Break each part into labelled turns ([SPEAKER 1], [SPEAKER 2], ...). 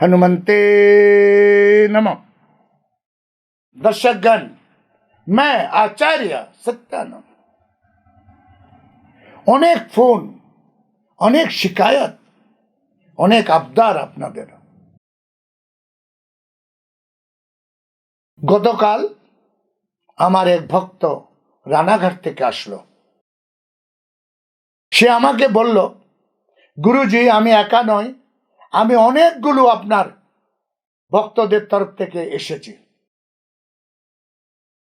[SPEAKER 1] हनुमंते नमः दर्शकगण मैं आचार्य सत्यानंद অনেক ফোন অনেক শিকায়ত অনেক আবদার আপনাদের গতকাল আমার এক ভক্ত রানাঘাট থেকে আসলো সে আমাকে বলল গুরুজি আমি একা নয় আমি অনেকগুলো আপনার ভক্তদের তরফ থেকে এসেছি।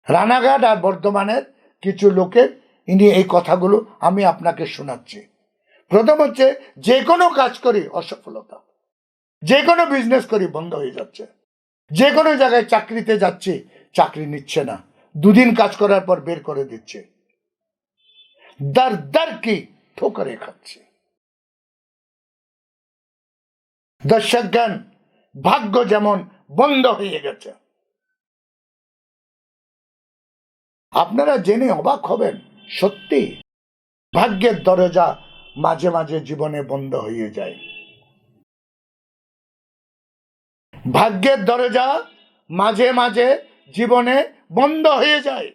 [SPEAKER 1] রানাঘাট আর বর্ধমানের কিছু লোকের ইনি এই কথাগুলো আমি আপনাকে শোনাচ্ছি। প্রথম হচ্ছে, যে কোনো কাজ করি অসফলতা। যে কোনো বিজনেস করি বন্ধ হয়ে যাচ্ছে। যে কোনো জায়গায় চাকরিতে যাচ্ছি, চাকরি নিচ্ছে না। দুদিন কাজ করার পর বের করে দিচ্ছে। দার দার কি ঠোকরে খাচ্ছে। দর্শকগণ ভাগ্য যেমন বন্ধ হয়ে গেছে। আপনারা জেনে অবাক হবেন, সত্যি ভাগ্যের দরজা মাঝে মাঝে জীবনে বন্ধ হয়ে যায়। ভাগ্যের দরজা মাঝে মাঝে জীবনে বন্ধ হয়ে যায়।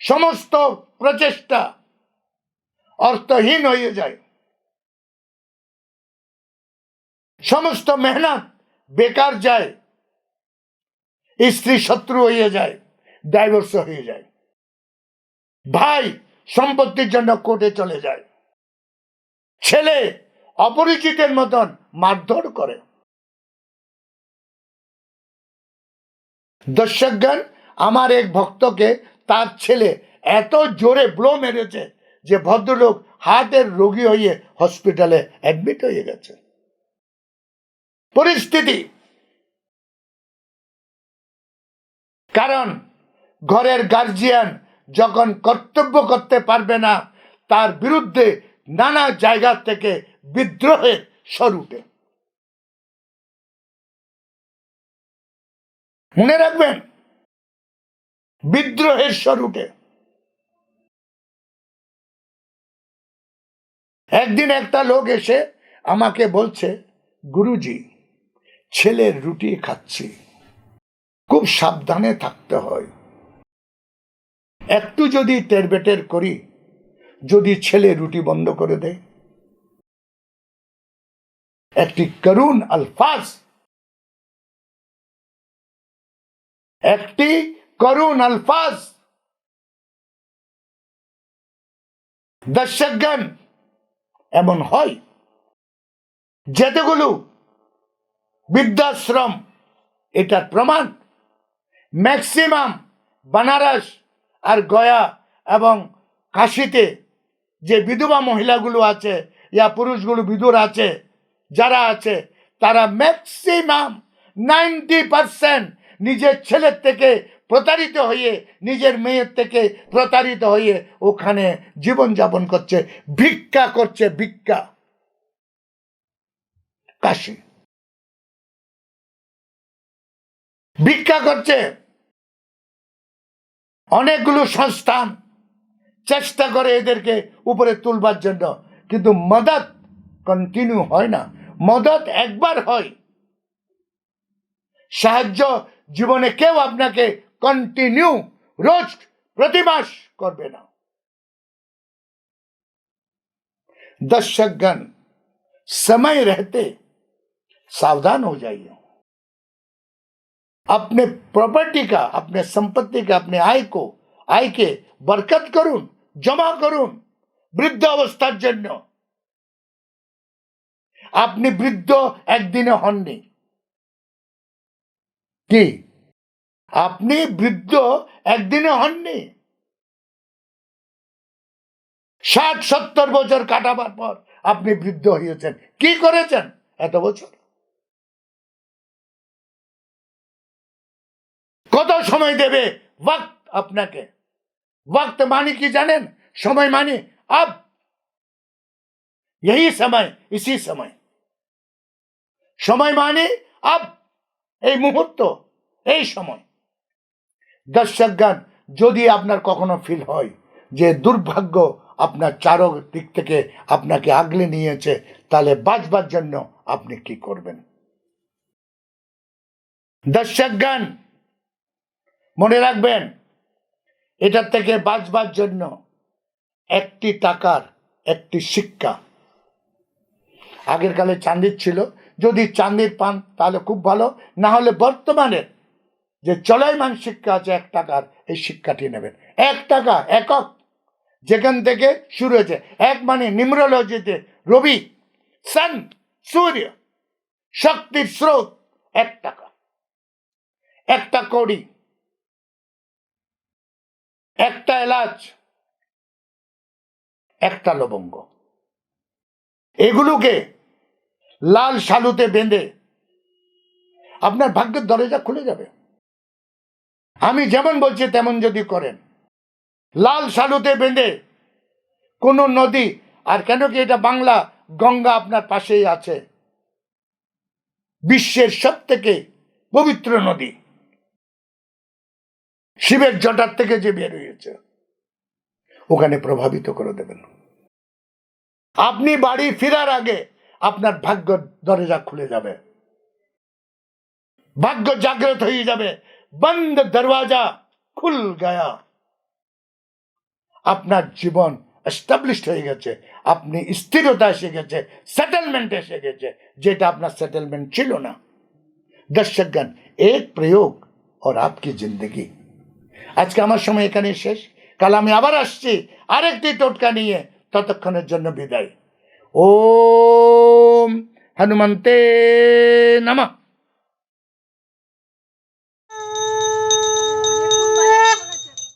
[SPEAKER 1] সমস্ত প্রচেষ্টা অর্থহীন হয়ে যায়। সমস্ত মেহনত বেকার যায়, স্ত্রী শত্রু হয়ে যায় ডাইভোর্স হয়ে যায়। ভাই সম্পত্তির জন্য কোর্টে চলে যায়। ছেলে অপরিচিতের মতন মারধর করে। দর্শকগণ, আমার এক ভক্তকে তার ছেলে এত জোরে ব্লো মেরেছে যে ভদ্রলোক হার্টের রোগী হয়ে হসপিটালে অ্যাডমিট হয়ে গেছে। পরিস্থিতি। কারণ ঘরের গার্জিয়ান যখন কর্তব্য করতে পারবে না, তার বিরুদ্ধে নানা জায়গা থেকে বিদ্রোহের স্বরূপে মনে রাখবেন, বিদ্রোহের স্বরূপে একদিন একটা লোক এসে আমাকে বলছে, গুরুজি ছেলের রুটি খাচ্ছি। খুব সাবধানে থাকতে হয়। একটু যদি টেরবেটের করি, যদি ছেলে রুটি বন্ধ করে দেয়। একটি করুণ আলফাজ। একটি করুণ আলফাজ। দর্শকগণ, এমন হয়, যেতেগুলো বৃদ্ধাশ্রম, এটার প্রমাণ। ম্যাক্সিমাম বানারস আর গয়া এবং কাশিতে যে বিধবা মহিলাগুলো আছে ইয়া পুরুষগুলো বিদুর আছে, যারা আছে, তারা ম্যাক্সিমাম নাইনটি পার্সেন্ট নিজের ছেলের থেকে প্রতারিত হয়ে, নিজের মেয়ের থেকে প্রতারিত হয়ে ওখানে জীবনযাপন করছে, ভিক্ষা করছে, ভিক্ষা। কাশি। ভিক্ষা করছে অনেকগুলো সংস্থান চেষ্টা করে এদেরকে উপরে তুলবার জন্য কিন্তু মদত কন্টিনিউ হয় না মদত একবার হয় সাহায্য জীবনে কেউ আপনাকে কন্টিনিউ রোজ প্রতি মাস করবে না दर्शकगण समय रहते सावधान हो जाइए अपने प्रॉपर्टी का अपने संपत्ति का अपने आय को आय के बरकत করুন জমা করুন বৃদ্ধ অবস্থার জন্য আপনি বৃদ্ধ একদিনে হননি কি আপনি বৃদ্ধ একদিনে হননি ষাট সত্তর বছর কাটাবার পর আপনি বৃদ্ধ হয়েছেন কি করেছেন এত বছর কত সময় দেবে ওয়াক্ত আপনাকে वक्त मानी की জানেন সময় মানি अब यही समय इसी समय সময় মানে আব এই মুহূর্ত এই সময় দর্শকগণ যদি আপনার কখনো ফিল হয় যে দুর্ভাগ্য আপনার চারো দিক থেকে আপনাকে আগলে নিয়েছে তাহলে বাঁচবার জন্য আপনি কি করবেন দর্শকগণ মনে রাখবেন, এটার থেকে বাঁচবার জন্য একটি টাকার একটি শিক্ষা। আগের কালে চাঁদির ছিল, যদি চাঁদির পান তাহলে খুব ভালো, না হলে বর্তমানে যে চলয়মান শিক্ষা আছে, এক টাকার এই শিক্ষাটি নেবেন। এক টাকা, একক। যেখান থেকে শুরু হয়েছে, এক মানে নিম্রোলজিতে রবি, সান, সূর্য, শক্তির স্রোত, এক টাকা। একটা কড়ি এলাচ একটা লবঙ্গ। এগুলোকে লাল শালুতে বেঁধে আপনার ভাগ্যের দরজা খুলে যাবে। আমি যেমন বলছি তেমন যদি করেন। লাল শালুতে বেঁধে কোনো নদী, আর কেন কি এটা বাংলা গঙ্গা আপনার পাশেই আছে? বিশ্বের সব থেকে পবিত্র নদী। শিবের জটার থেকে যে বের হয়েছে। ওখানে প্রভাবিত করে দেবেন আপনি বাড়ি ফেরার আগে আপনার ভাগ্য দরজা খুলে যাবে ভাগ্য জাগ্রত হয়ে যাবে বন্ধ দরওয়াজা খুল গয়া আপনার জীবন এস্টাবলিশড হয়ে গেছে আপনি স্থিরতা এসে গেছে সেটেলমেন্ট এসে গেছে যেটা আপনার সেটেলমেন্ট ছিল না দর্শকগণ এক প্রয়োগ और आपकी जिंदगी আজকে আমার সময় এখানে শেষ কাল আমি আবার আসছি। আরেকটি টোটকা নিয়ে ততক্ষণের জন্য বিদায়। ও হনুমন্তে নমঃ।